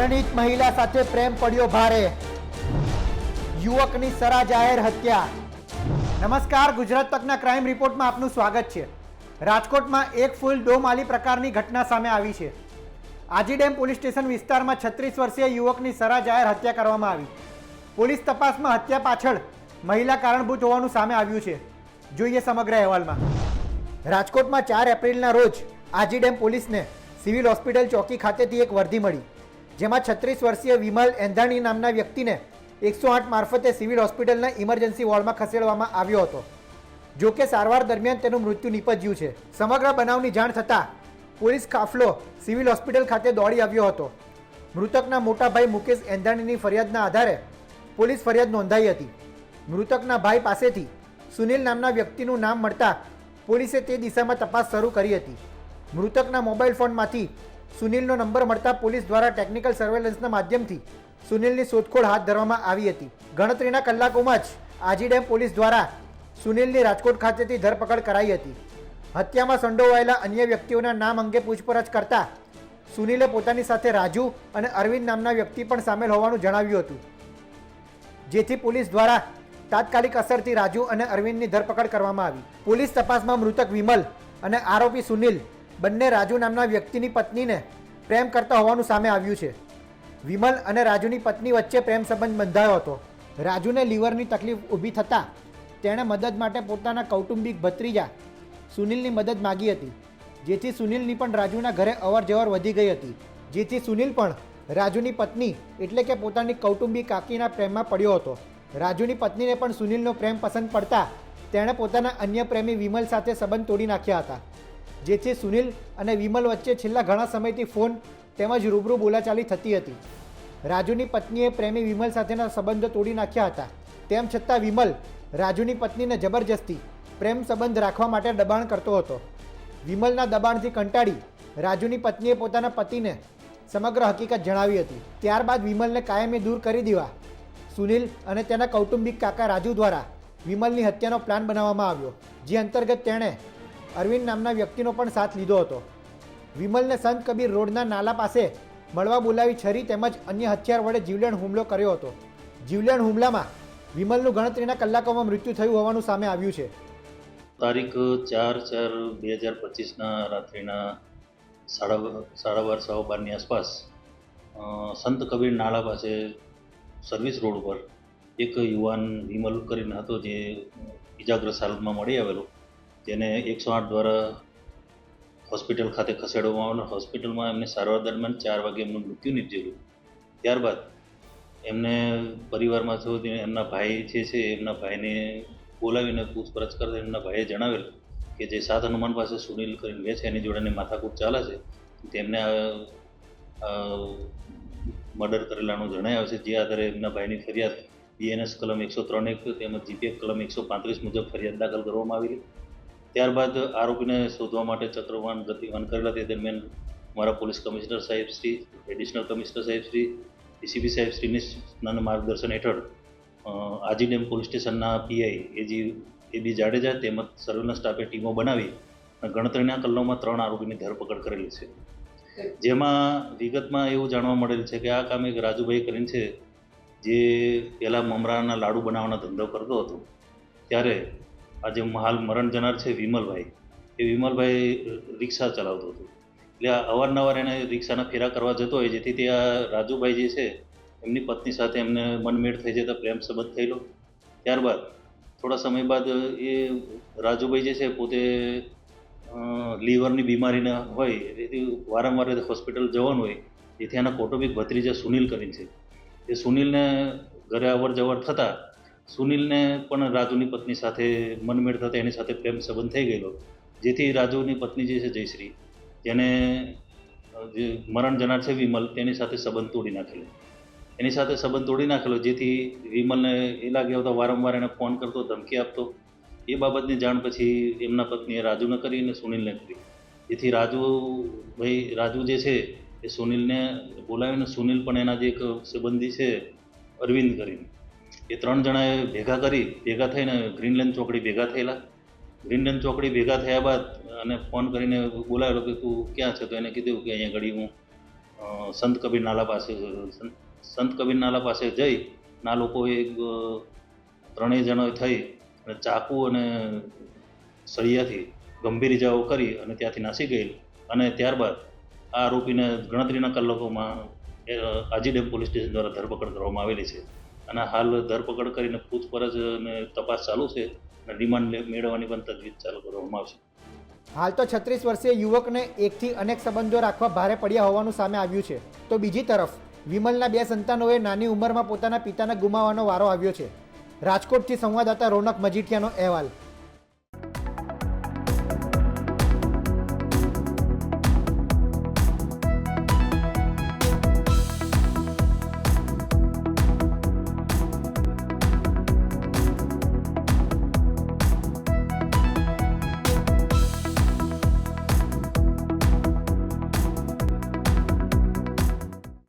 પરણિત મહિલા સાથે પ્રેમ પડ્યો ભારે. યુવકની સરા જાહેર હત્યા. નમસ્કાર, ગુજરાત તકના ક્રાઇમ રિપોર્ટમાં આપનું સ્વાગત છે. રાજકોટમાં એક ફૂલ ડોમાલી પ્રકારની ઘટના સામે આવી છે. આજી ડેમ પોલીસ સ્ટેશન વિસ્તારમાં છત્રીસ વર્ષીય યુવકની સરા જાહેર હત્યા કરવામાં આવી. પોલીસ તપાસમાં હત્યા પાછળ મહિલા કારણભૂત હોવાનું સામે આવ્યું છે. જોઈએ સમગ્ર અહેવાલમાં. રાજકોટમાં ચાર એપ્રિલના રોજ આજી ડેમ પોલીસને સિવિલ હોસ્પિટલ ચોકી ખાતેથી એક વર્ધી મળી. જેમાં છત્રીસ વર્ષીય વિમલ એંધાણી નામના વ્યક્તિને એકસો આઠ મારફતે સિવિલ હોસ્પિટલના ઇમરજન્સી વોર્ડમાં ખસેડવામાં આવ્યો હતો. જો કે સારવાર દરમિયાન તેનું મૃત્યુ નિપજ્યું છે. સમગ્ર બનાવની જાણ થતાં પોલીસ કાફલો સિવિલ હોસ્પિટલ ખાતે દોડી આવ્યો હતો. મૃતકના મોટા ભાઈ મુકેશ એંધાણીની ફરિયાદના આધારે પોલીસ ફરિયાદ નોંધાઈ હતી. મૃતકના ભાઈ પાસેથી સુનિલ નામના વ્યક્તિનું નામ મળતા પોલીસે તે દિશામાં તપાસ શરૂ કરી હતી. મૃતકના મોબાઈલ ફોનમાંથી સુનિલનો નંબર મળતા પોલીસ દ્વારા ટેકનિકલ સર્વેલન્સના માધ્યમથી સુનિલની શોધખોળ હાથ ધરવામાં આવી હતી. ગણતરીના કલાકોમાં જ આજી ડેમ પોલીસ દ્વારા સુનિલની રાજકોટ ખાતેથી ધરપકડ કરાઈ હતી. હત્યામાં સંડોવાયેલા અન્ય વ્યક્તિઓના નામ અંગે પૂછપરછ કરતા સુનિલે પોતાની સાથે રાજુ અને અરવિંદ નામના વ્યક્તિ પણ સામેલ હોવાનું જણાવ્યું હતું. જેથી પોલીસ દ્વારા તાત્કાલિક અસરથી રાજુ અને અરવિંદની ધરપકડ કરવામાં આવી. પોલીસ તપાસમાં મૃતક વિમલ અને આરોપી સુનિલ બંને રાજુ નામના વ્યક્તિની પત્નીને પ્રેમ કરતા હોવાનું સામે આવ્યું છે. વિમલ અને રાજુની પત્ની વચ્ચે પ્રેમ સંબંધ બંધાયો હતો. રાજુને લીવરની તકલીફ ઊભી થતાં તેણે મદદ માટે પોતાના કૌટુંબિક ભત્રીજા સુનિલની મદદ માગી હતી, જેથી સુનિલની પણ રાજુના ઘરે અવર જવર વધી ગઈ હતી. જેથી સુનિલ પણ રાજુની પત્ની એટલે કે પોતાની કૌટુંબિક કાકીના પ્રેમમાં પડ્યો હતો. રાજુની પત્નીને પણ સુનિલનો પ્રેમ પસંદ પડતા તેણે પોતાના અન્ય પ્રેમી વિમલ સાથે સંબંધ તોડી નાખ્યા હતા. જેથી સુનિલ અને વિમલ વચ્ચે છેલ્લા ઘણા સમયથી ફોન તેમજ રૂબરૂ બોલાચાલી થતી હતી. રાજુની પત્નીએ પ્રેમી વિમલ સાથેના સંબંધો તોડી નાખ્યા હતા. તેમ છતાં વિમલ રાજુની પત્નીને જબરજસ્તી પ્રેમ સંબંધ રાખવા માટે દબાણ કરતો હતો. વિમલના દબાણથી કંટાળી રાજુની પત્નીએ પોતાના પતિને સમગ્ર હકીકત જણાવી હતી. ત્યારબાદ વિમલને કાયમી દૂર કરી દેવા. સુનિલ અને તેના કૌટુંબિક કાકા રાજુ દ્વારા વિમલની હત્યાનો પ્લાન બનાવવામાં આવ્યો, જે અંતર્ગત તેણે અરવિંદ નામના વ્યક્તિનો પણ સાથ લીધો હતો. વિમલને સંત કબીર રોડના નાલા પાસે મળવા બોલાવી છરી તેમજ અન્ય હથિયાર વડે જીવલેણ હુમલો કર્યો હતો. જીવલેણ હુમલામાં વિમલનું ગણતરીના કલાકોમાં મૃત્યુ થયું હોવાનું સામે આવ્યું છે. તારીખ ચાર ચાર બે હજાર પચીસના રાત્રિના સાડા સાડા બાર સવા બારની આસપાસ સંત કબીર નાળા પાસે સર્વિસ રોડ ઉપર એક યુવાન વિમલ કરીને હતો જે ઇજાગ્રસ્ત હાલતમાં મળી આવેલો. જેને એકસો આઠ દ્વારા હોસ્પિટલ ખાતે ખસેડવામાં આવેલો. હોસ્પિટલમાં એમને સારવાર દરમિયાન ચાર વાગે એમનું મૃત્યુ નીપજેલું ત્યારબાદ એમને પરિવારમાં થયું એમના ભાઈ જે છે, એમના ભાઈને બોલાવીને પૂછપરછ કરતા એમના ભાઈએ જણાવેલ કે જે સાત હનુમાન પાસે સુનિલ કરીને રહે છે એની જોડેની માથાકૂટ ચાલે છે. તેમને મર્ડર કરેલાનું જણાય છે. જે આધારે એમના ભાઈની ફરિયાદ બીએનએસ કલમ એકસો ત્રણ એક તેમજ જીપીએફ કલમ એકસો પાંત્રીસ મુજબ ફરિયાદ દાખલ કરવામાં આવેલી. ત્યારબાદ આરોપીને શોધવા માટે ચક્રવાન ગતિવાન કરેલા તે દરમિયાન મારા પોલીસ કમિશનર સાહેબ શ્રી એડિશનલ કમિશનર સાહેબ શ્રી ડીસીપી સાહેબ શ્રીના માર્ગદર્શન હેઠળ આજી ડેમ પોલીસ સ્ટેશનના PI AG A B Jadeja તેમજ સર્વેલન્સ સ્ટાફે ટીમો બનાવી ગણતરીના કલાકોમાં ત્રણ આરોપીની ધરપકડ કરેલી છે. જેમાં વિગતમાં એવું જાણવા મળેલ છે કે આ કામ એક રાજુભાઈ કરીને છે, જે પહેલાં મમરાના લાડુ બનાવવાનો ધંધો કરતો હતો. ત્યારે આજે હાલ મરણ જનાર છે વિમલભાઈ. એ વિમલભાઈ રિક્ષા ચલાવતો હતો. એટલે અવારનવાર એને રિક્ષાના ફેરા કરવા જતો હોય, જેથી તે આ રાજુભાઈ જે છે, એમની પત્ની સાથે એમને મનમેળ થઈ જતા પ્રેમ સંબંધ થયેલો. ત્યારબાદ, થોડા સમય બાદ એ રાજુભાઈ જે છે, પોતે લીવરની બીમારીના હોય એથી વારંવાર હોસ્પિટલ જવાનું હોય, જેથી એના કૌટુંબિક ભત્રીજા સુનિલ કરીને છે. એ સુનિલને ઘરે અવર જવર થતાં સુનિલને પણ રાજુની પત્ની સાથે મનમેળ થતાં એની સાથે પ્રેમ સંબંધ થઈ ગયેલો. જેથી રાજુની પત્ની જે છે જયશ્રી, જેને જે મરણ જનાર છે વિમલ, તેની સાથે સંબંધ તોડી નાખેલો. એની સાથે સંબંધ તોડી નાખેલો, જેથી વિમલને એ લાગે આવતા વારંવાર એને ફોન કરતો, ધમકી આપતો. એ બાબતની જાણ પછી એમના પત્નીએ રાજુને કરી અને સુનિલને કરી. જેથી રાજુ ભાઈ, રાજુ જે છે એ સુનિલને બોલાવીને સુનિલ પણ એના જે એક સંબંધી છે, અરવિંદ કરીને. એ ત્રણ જણાએ ભેગા કરી ભેગા થઈને ગ્રીનલેન્ડ ચોકડી ભેગા થયેલા. ગ્રીનલેન્ડ ચોકડી ભેગા થયા બાદ અને ફોન કરીને બોલાવેલો કે તું ક્યાં છે? તો એને કીધું કે અહીંયા ઘડી હું સંત કબીર નાલા પાસે સંત- કબીર નાલા પાસે જઈ ના લોકોએ એક ત્રણેય જણોએ થઈ અને ચાકુ અને સળિયાથી ગંભીર ઇજાઓ કરી અને ત્યાંથી નાસી ગયેલ. અને ત્યારબાદ આ આરોપીને ગણતરીના કલાકોમાં એ, અ, ડેમ પોલીસ સ્ટેશન દ્વારા ધરપકડ કરવામાં આવેલી છે. અને હાલ ધરપકડ કરીને પૂછપરછ અને તપાસ ચાલુ છે અને રિમાન્ડ મેળવવાની પણ તજવીજ ચાલુ કરવામાં આવશે. હાલ તો છત્રીસ વર્ષીય યુવકને એકથી અનેક સંબંધો રાખવા ભારે પડ્યા હોવાનું સામે આવ્યું છે. તો બીજી તરફ, વિમલના બે સંતાનોએ નાની ઉંમરમાં પોતાના પિતાને ગુમાવવાનો વારો આવ્યો છે. રાજકોટથી સંવાદદાતા રોનક મજીઠિયાનો અહેવાલ.